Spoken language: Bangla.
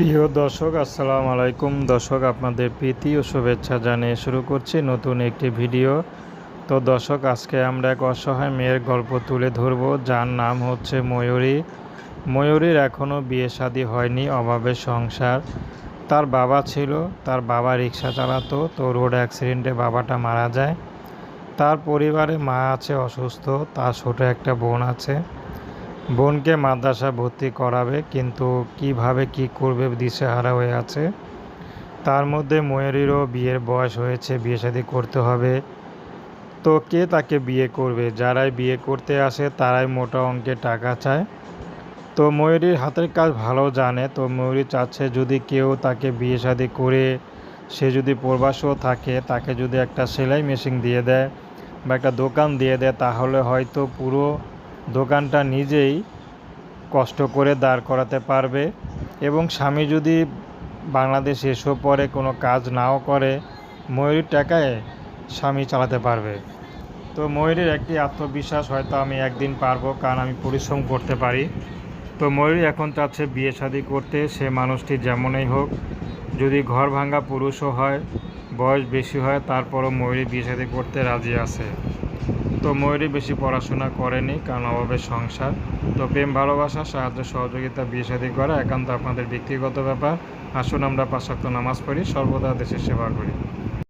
প্রিয় দর্শক, আসসালামু আলাইকুম। দর্শক, আপনাদের প্রীতি ও শুভেচ্ছা জানিয়ে শুরু করছি নতুন একটি ভিডিও। তো দর্শক, আজকে আমরা এক অসহায় মেয়ের গল্প তুলে ধরব, যার নাম হচ্ছে ময়ূরী। ময়ূরীর এখনও বিয়ে শাদী হয়নি, অভাবে সংসার। তার বাবা ছিল, তার বাবা রিক্সা চালাতো, তো রোড অ্যাক্সিডেন্টে বাবাটা মারা যায়। তার পরিবারে মা আছে অসুস্থ, তার ছোটো একটা বোন আছে। বোনকে মাদ্রাসা ভর্তি করাবে, কিন্তু কীভাবে কি করবে দিশেহারা হয়ে আছে। তার মধ্যে ময়ূরীরও বিয়ের বয়স হয়েছে, বিয়ে শাদী করতে হবে। তো কে তাকে বিয়ে করবে? যারাই বিয়ে করতে আসে, তারাই মোটা অঙ্কের টাকা চায়। তো ময়ূরীর হাতের কাজ ভালো জানে, তো ময়ূরী চাচ্ছে যদি কেউ তাকে বিয়ে শাদী করে, সে যদি প্রবাসও থাকে, তাকে যদি একটা সেলাই মেশিন দিয়ে দেয় বা একটা দোকান দিয়ে দেয়, তাহলে হয়তো পুরো দোকানটা নিজেই কষ্ট করে দাঁড় করাতে পারবে এবং স্বামী যদি বাংলাদেশ এসেও পরে কোনো কাজ নাও করে, ময়ূরীর টাকায় স্বামী চালাতে পারবে। তো ময়ূরীর একটি আত্মবিশ্বাস হয়তো আমি একদিন পারব, কারণ আমি পরিশ্রম করতে পারি। তো ময়ূরী এখন চাচ্ছে বিয়ে শাদী করতে, সে মানুষটি যেমনই হোক, যদি ঘর ভাঙা পুরুষও হয়, বয়স বেশি হয়, তারপরও ময়ূরী বিয়ে শাদী করতে রাজি আছে। তো ময়ূরী বেশি পড়াশোনা করেনি, কারণ অভাবের সংসার। তো প্রেম, ভালোবাসা, সাহায্য, সহযোগিতা, বিয়ে শাদী করা একান্ত আপনাদের ব্যক্তিগত ব্যাপার। আসুন আমরা পাশ্চাত্য নামাজ পড়ি, সর্বদা দেশের সেবা করি।